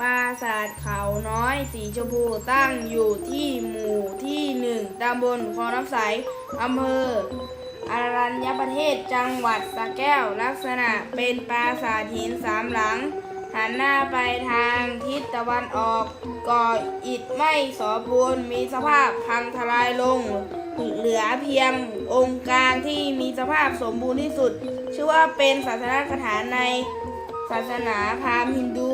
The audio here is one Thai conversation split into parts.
ปราสาทเขาน้อยสีชมพูตั้งอยู่ที่หมู่ที่หนึ่งตำบลคลองน้ำใสอำเภออารัญญประเทศจังหวัดสระแก้วลักษณะเป็นปราสาทหินสามหลัง หันหน้าไปทางทิศตะวันออกก่ออิฐไม่สอบูรณ์มีสภาพพังทลายลง เหลือเพียงองค์กางที่มีสภาพสมบูรณ์ที่สุด ชื่อว่าเป็นศาสนสถานในศาสนาพราหมณ์ฮินดู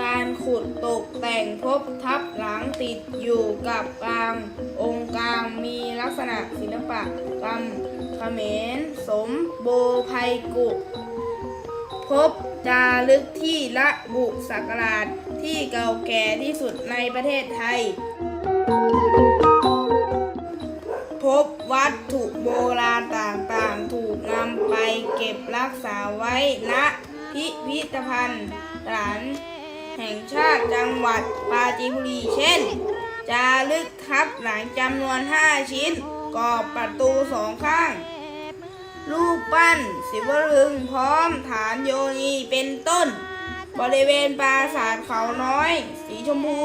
การขุดตกแต่งพบทับหลังติดอยู่กับกลางองค์กลางมีลักษณะศิลปะกรรมเขมรสมโบภัยกุ พบจารึกที่ระบุศักราชที่เก่าแก่ที่สุดในประเทศไทย พบวัตถุโบราณต่างๆ ถูกนำไปเก็บรักษาไว้ณ พิพิธภัณฑ์สถานแห่งชาติจังหวัดปราจีนบุรี เช่น จารึกทับหลังจำนวน 5 ชิ้นกรอบประตูสองข้าง รูปปั้น ศิวลึงพร้อมฐานโยนีเป็นต้น บริเวณปราสาทเขาน้อย สีชมพู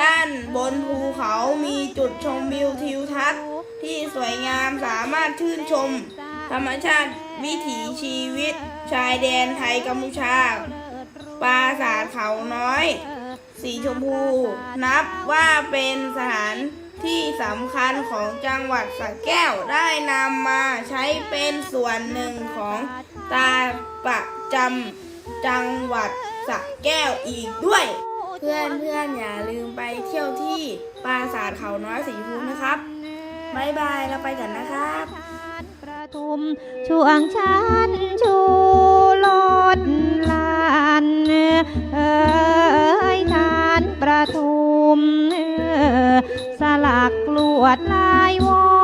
ด้านบนภูเขามีจุดชมวิวทิวทัศน์ที่สวยงามสามารถชื่นชม ธรรมชาติ วิถีชีวิตชายแดนไทยกัมพูชา ปราสาทเขาน้อย สีชมพู นับว่าเป็นสถานที่สำคัญของจังหวัดสระแก้วได้นำมาใช้เป็นส่วนหนึ่งของตาประจำจังหวัดสระแก้วอีกด้วย เพื่อนเพื่อนอย่าลืมไปเที่ยวที่ปราสาทเขาน้อยสีชมพูนะครับ บ๊ายบายเราไปกันนะครับประ ทุมช่วงชันชูลดลานเอ้ยทานประทุมเอสลักลวดลายวอ